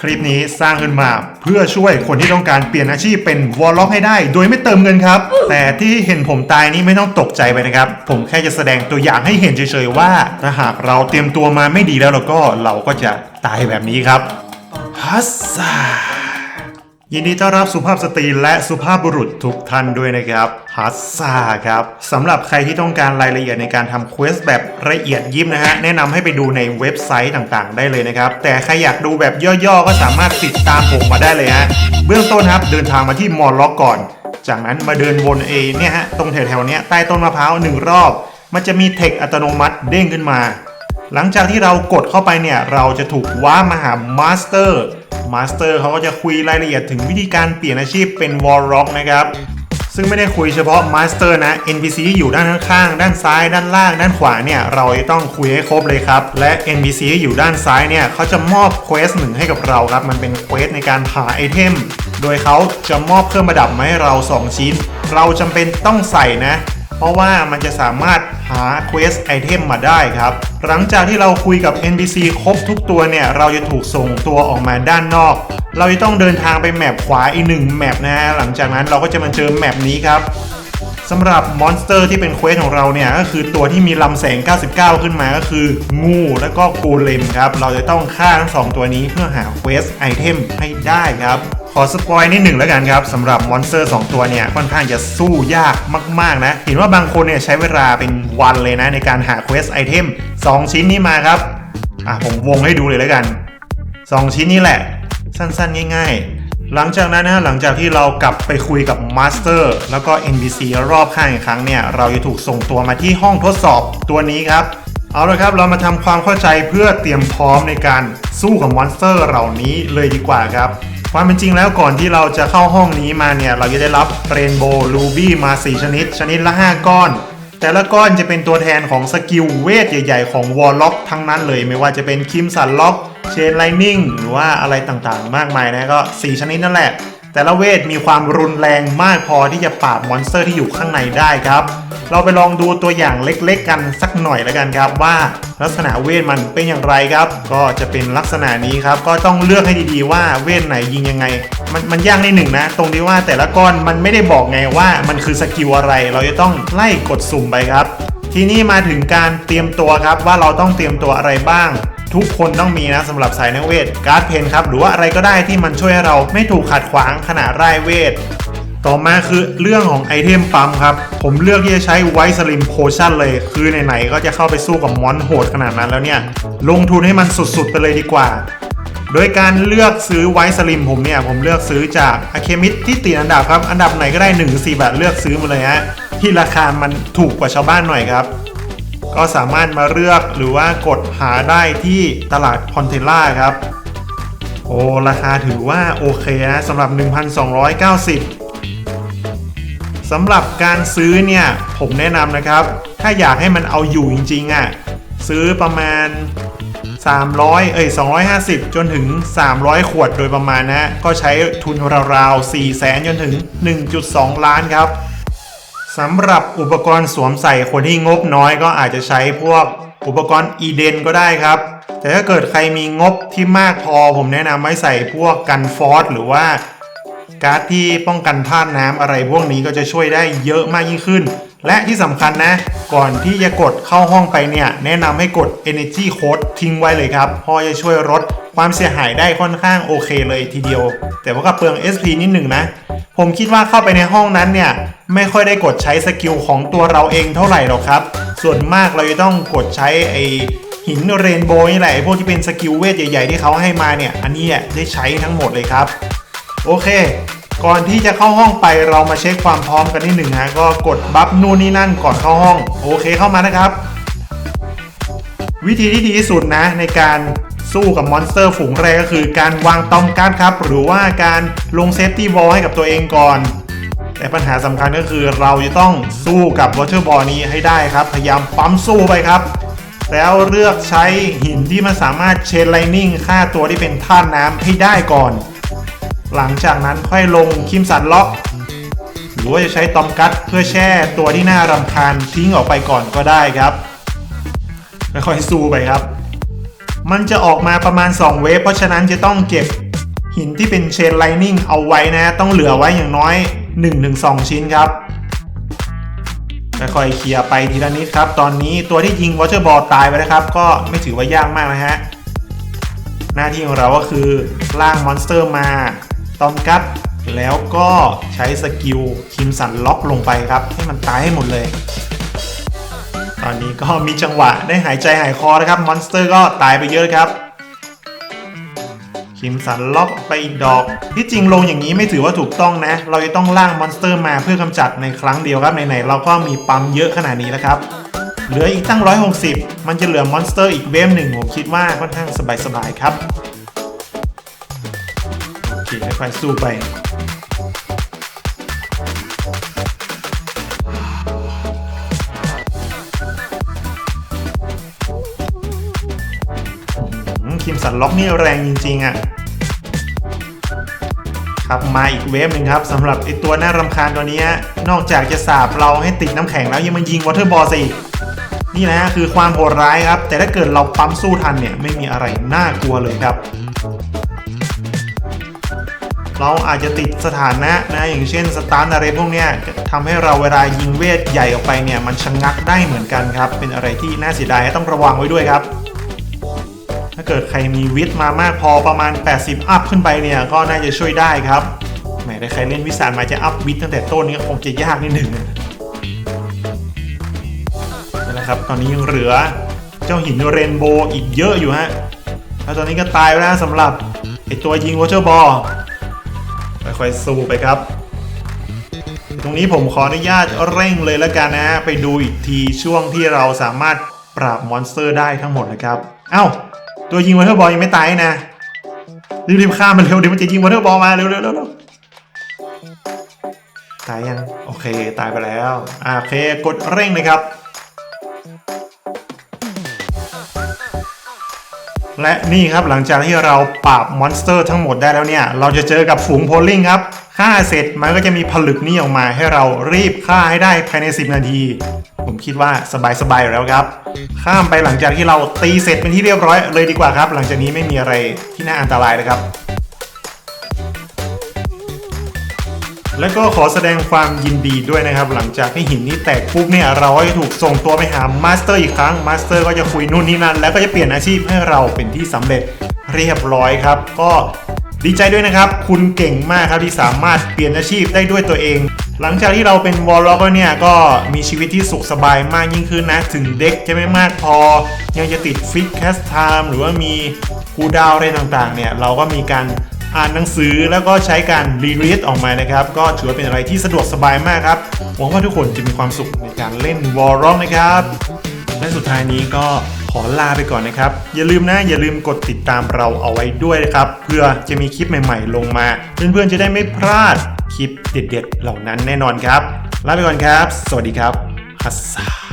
คลิปนี้สร้างขึ้นมาเพื่อช่วยคนที่ต้องการเปลี่ยนอาชีพเป็นวอลล็อกให้ได้ โดยไม่เติมเงินครับ แต่ที่เห็นผมตายนี่ไม่ต้องตกใจไปนะครับ ผมแค่จะแสดงตัวอย่างให้เห็นเฉยๆว่า ถ้าหากเราเตรียมตัวมาไม่ดีแล้วเราก็เราก็จะตายแบบนี้ครับฮัสซา ยินดีต้อนรับสุภาพสตรีและสุภาพบุรุษทุกท่านด้วยนะครับฮัสซาครับสำหรับใครที่ต้องการรายละเอียดในการทำเควสแบบละเอียดยิบนะฮะแนะนำให้ไปดูในเว็บไซต์ต่างๆ ได้เลยนะครับ แต่ใครอยากดูแบบย่อๆ ก็สามารถติดตามผมมาได้เลยฮะเบื้องต้นครับเดินทางมาที่มอลล็อกก่อน จากนั้นมาเดินวนเอเนี่ยฮะตรงแถวๆเนี้ยใต้ต้นมะพร้าวหนึ่งรอบ มันจะมีเทคอัตโนมัติเด้งขึ้นมา หลังจากที่เรากดเข้าไปเนี่ยเราจะถูกว้ามาหามาสเตอร์ มาสเตอร์เขาก็จะคุยรายละเอียดถึงวิธีการเปลี่ยนอาชีพเป็นวอลล็อกนะครับ ซึ่งไม่ได้คุยเฉพาะมาสเตอร์นะ NPC ที่อยู่ด้านข้างๆด้านซ้าย ด้านล่าง ด้านขวาเนี่ย เราต้องคุยให้ครบเลยครับ และ NPC ที่อยู่ด้านซ้ายเนี่ยเขาจะมอบเควสหนึ่งให้กับเราครับ มันเป็นเควสในการหาไอเทม โดยเขาจะมอบเครื่องประดับมาให้เรา 2 ชิ้น เราจำเป็นต้องใส่นะ เพราะว่ามันจะสามารถหา Quest ไอเทมมาได้ครับ หลังจากที่เราคุยกับ NPC ครบทุกตัวเนี่ย เราจะถูกส่งตัวออกมาด้านนอก เราจะต้องเดินทางไปแมปขวาอีกหนึ่งแมปนะฮะหลังจากนั้นเราก็จะมาเจอแมปนี้ครับสำหรับมอนสเตอร์ที่เป็นเควสของเราเนี่ย ก็คือตัวที่มีลำแสง 99 ขึ้นมาก็คือ งูแล้วก็โกเลมครับ เราจะต้องฆ่าทั้งสองตัวนี้เพื่อหาเควสไอเทมให้ได้ครับ อสปอยนิดหนึ่งแล้วกันครับสำหรับมอนสเตอร์ 2 ตัวเนี่ย ค่อนข้างจะสู้ยากมาก ๆ นะ เห็นว่าบางคนเนี่ยใช้เวลาเป็นวันเลยนะ ในการหาเควสไอเทม2 ชิ้นนี้มาครับ อะ ผมวงให้ดูเลยแล้วกัน 2 ชิ้นนี้แหละ สั้น ๆ ง่าย ๆ หลังจากนั้นนะหลังจากที่เรากลับไปคุยกับมาสเตอร์แล้วก็ NPC รอบข้างอีกครั้งเนี่ยเราจะถูกส่งตัวมาที่ห้องทดสอบตัวนี้ครับเอาละครับ เรามาทำความเข้าใจเพื่อเตรียมพร้อมในการสู้กับมอนสเตอร์เหล่านี้เลยดีกว่าครับ ความเป็นจริงแล้วก่อนที่เราจะเข้าห้องนี้มาเนี่ย เราจะได้รับเรนโบว์ลูบี้มา 4 ชนิด ชนิดละ 5 ก้อน แต่ละก้อนจะเป็นตัวแทนของสกิลเวทใหญ่ๆ ของวอลล็อกทั้งนั้นเลย ไม่ว่าจะเป็นคิมสันล็อก เชนไลนิ่งหรือว่าอะไรต่างๆ มากมายนะก็ 4 ชนิดนั่นแหละ แต่ละเวทมีความรุนแรงมากพอที่จะปราบมอนสเตอร์ที่อยู่ข้างในได้ครับ เราไปลองดูตัวอย่างเล็กๆกันสักหน่อยแล้วกันครับว่าลักษณะเวทมันเป็นอย่างไรครับ ก็จะเป็นลักษณะนี้ครับ ก็ต้องเลือกให้ดีๆว่าเวทไหนยิงยังไง มันมันยากในหนึ่งนะ ตรงที่ว่าแต่ละก้อนมันไม่ได้บอกไงว่ามันคือสกิลอะไร เราจะต้องไล่กดสุ่มไปครับ ทีนี้มาถึงการเตรียมตัวครับว่าเราต้องเตรียมตัวอะไรบ้าง ทุกคนต้องมีนะสำหรับสายนักเวทการ์ดเพนครับหรือว่าอะไรก็ได้ที่มันช่วยให้เราไม่ถูกขัดขวางขณะไล่เวท ต่อมาคือเรื่องของไอเทมปั๊มครับ ผมเลือกที่จะใช้ไวท์สลิมโพชั่นเลย คือไหนๆก็จะเข้าไปสู้กับมอนโหดขนาดนั้นแล้วเนี่ย ลงทุนให้มันสุดๆไปเลยดีกว่า โดยการเลือกซื้อไวท์สลิมผมเนี่ย ผมเลือกซื้อจากอะเคมิดที่ติดอันดับครับ อันดับไหนก็ได้1นึ่งสี่บาทเลือกซื้อมาเลยฮะที่ราคามันถูกกว่าชาวบ้านหน่อยครับ ก็สามารถมาเลือกหรือว่ากดหาได้ที่ตลาดพอนเทล่าครับ โอ้ราคาถือว่าโอเคนะสำหรับ 1,290สำหรับการซื้อเนี่ยผมแนะนำนะครับ ถ้าอยากให้มันเอาอยู่จริงๆอะ่ะซื้อประมาณ 300 เอ้ย 250 จนถึง 300 ขวดโดยประมาณนะ ก็ใช้ทุนราวๆ4แสนจนถึง 1.2 ล้านครับ สำหรับอุปกรณ์สวมใส่คนที่งบน้อยก็อาจจะใช้พวกอุปกรณ์อีเดนก็ได้ครับ แต่ถ้าเกิดใครมีงบที่มากพอผมแนะนำให้ใส่พวกกันฟอสหรือว่าการ์ดที่ป้องกันธาตุน้ำอะไรพวกนี้ก็จะช่วยได้เยอะมากยิ่งขึ้น และที่สำคัญนะ ก่อนที่จะกดเข้าห้องไปเนี่ย แนะนำให้กด Energy Code ทิ้งไว้เลยครับเพราะจะช่วยลดความเสียหายได้ค่อนข้างโอเคเลยทีเดียว แต่ว่าก็เปลือง SP นิดหนึ่งนะ ผมคิดว่าเข้าไปในห้องนั้นเนี่ย ไม่ค่อยได้กดใช้สกิลของตัวเราเองเท่าไหร่หรอกครับ ส่วนมากเราจะต้องกดใช้ไอหินเรนโบว์นี่แหละไอพวกที่เป็นสกิลเวทใหญ่ๆที่เขาให้มาเนี่ย อันนี้ได้ใช้ทั้งหมดเลยครับ โอเค ก่อนที่จะเข้าห้องไปเรามาเช็คความพร้อมกันนิดหนึ่งฮะก็กดบัฟนู่นนี่นั่นก่อนเข้าห้อง โอเคเข้ามานะครับ วิธีที่ดีที่สุดนะในการสู้กับมอนสเตอร์ฝูงแรกก็คือการวางตอมการ์ดครับ หรือว่าการลงเซฟตี้บอลให้กับตัวเองก่อน แต่ปัญหาสำคัญก็คือเราจะต้องสู้กับวอเ e อร์บอลนี้ให้ได้ครับ พยายามปั๊มสู้ไปครับ แล้วเลือกใช้หินที่มันสามารถเชนไลนิ่งฆ่าตัวที่เป็นท่าน้ำให้ได้ก่อน หลังจากนั้นค่อยลงคิมสันล็อกหรือว่าจะใช้ตอมกัตเพื่อแช่ตัวที่น่ารำคาญทิ้งออกไปก่อนก็ได้ครับค่อยๆสู้ไปครับ มันจะออกมาประมาณ 2 เวฟเพราะฉะนั้นจะต้องเก็บหินที่เป็นเชนไลนิ่งเอาไว้นะ ต้องเหลือไว้อย่างน้อย 1-2 ชิ้นครับค่อยๆเคลียร์ไปทีละนิดครับ ตอนนี้ตัวที่ยิงวอเตอร์บอลตายไปนะครับ ก็ไม่ถือว่ายากมากนะฮะ หน้าที่ของเราก็คือล่างมอนสเตอร์มา ตอมกัดแล้วก็ใช้สกิลคิมสันล็อกลงไปครับ ให้มันตายให้หมดเลย ตอนนี้ก็มีจังหวะได้หายใจหายคอนะครับ มอนสเตอร์ก็ตายไปเยอะครับ คิมสันล็อกไปดอก ที่จริงลงอย่างนี้ไม่ถือว่าถูกต้องนะ เราจะต้องล่างมอนสเตอร์มาเพื่อกำจัดในครั้งเดียวครับไหนๆเราก็มีปั๊มเยอะขนาดนี้แล้วครับ เหลืออีกตั้ง 160 มันจะเหลือมอนสเตอร์อีกเวฟหนึ่งผมคิดว่าค่อนข้างสบายๆครับ โอเคค่อยๆสู้ไป อืมคิมสันล็อกนี่แรงจริงๆอะ่ะครับมาอีกเวฟหนึ่งครับสำหรับไอตัวน่ารำคาญตัวนี้นอกจากจะสาบเราให้ติดน้ำแข็งแล้วยังมายิงวอเตอร์บอลสินี่นะคือความโหดร้ายครับ แต่ถ้าเกิดเราปั๊มสู้ทันเนี่ยไม่มีอะไรน่ากลัวเลยครับ เราอาจจะติดสถานะนะอย่างเช่นสตาร์อะไรพวกเนี้ยทำให้เราเวลายิงเวทใหญ่ออกไปเนี่ยมันชะงงักได้เหมือนกันครับ เป็นอะไรที่น่าเสียดายต้องระวังไว้ด้วยครับ ถ้าเกิดใครมีวิทย์มามากพอประมาณ 80 อัพขึ้นไปเนี่ยก็น่าจะช่วยได้ครับแหมถ้าใครเล่นวิสานมาจะอัพวิทย์ตั้งแต่ต้นนี้ก็คงจะยากนิดหนึ่งนั่แหละครับตอนนี้ยังเหลือเจ้าหินเรนโบว์อีกเยอะอยู่ฮะแล้วตอนนี้ก็ตายไปแล้วสำหรับไอตัวยิงวอเตอร์บอลค่อยๆสู้ไปครับ ตรงนี้ผมขออนุญาตเร่งเลยแล้วกันนะ ไปดูอีกทีช่วงที่เราสามารถปราบมอนสเตอร์ได้ทั้งหมดนะครับ เอ้า ตัวยิงวอเตอร์บอลยังไม่ตายนะรีบๆข้ามันเร็วเดี๋ยวมันจะยิงวอเตอร์บอลมาเร็วๆเร็วๆตายยัง โอเค ตายไปแล้วอ่าโอเค กดเร่งเลยครับ และนี่ครับหลังจากที่เราปราบมอนสเตอร์ทั้งหมดได้แล้วเนี่ย เราจะเจอกับฝูงโพลลิงครับฆ่าเสร็จมันก็จะมีผลึกนี้ออกมาให้เรารีบฆ่าให้ได้ภายใน 10 นาที ผมคิดว่าสบายๆอยู่แล้วครับ ข้ามไปหลังจากที่เราตีเสร็จเป็นที่เรียบร้อยเลยดีกว่าครับ หลังจากนี้ไม่มีอะไรที่น่าอันตรายเลยครับ แล้วก็ขอแสดงความยินดีด้วยนะครับ หลังจากที่หินนี้แตกปุ๊บเนี่ยเราก็จะถูกส่งตัวไปหามาสเตอร์อีกครั้งมาสเตอร์ก็จะคุยนู่นนี่นั่น แล้วก็จะเปลี่ยนอาชีพให้เราเป็นที่สำเร็จเรียบร้อยครับ ก็ดีใจด้วยนะครับ คุณเก่งมากครับที่สามารถเปลี่ยนอาชีพได้ด้วยตัวเอง หลังจากที่เราเป็นวอลล็อกเนี่ยก็มีชีวิตที่สุขสบายมากยิ่งขึ้นนะ ถึงเด็กจะไม่มากพอ ยังจะติดฟิกแคสไทม์หรือว่ามีคูดาวอะไรต่างๆเนี่ยเราก็มีการ อ่านหนังสือแล้วก็ใช้การรีเรียออกมานะครับ ก็ถือว่าเป็นอะไรที่สะดวกสบายมากครับหวังว่าทุกคนจะมีความสุขในการเล่นวอลล็อกนะครับ และสุดท้ายนี้ก็ขอลาไปก่อนนะครับ อย่าลืมนะ อย่าลืมกดติดตามเราเอาไว้ด้วยนะครับ เพื่อจะมีคลิปใหม่ๆ ลงมา เพื่อนๆจะได้ไม่พลาดคลิปเด็ดๆ เหล่านั้นแน่นอนครับ ลาไปก่อนครับ สวัสดีครับฮัสซา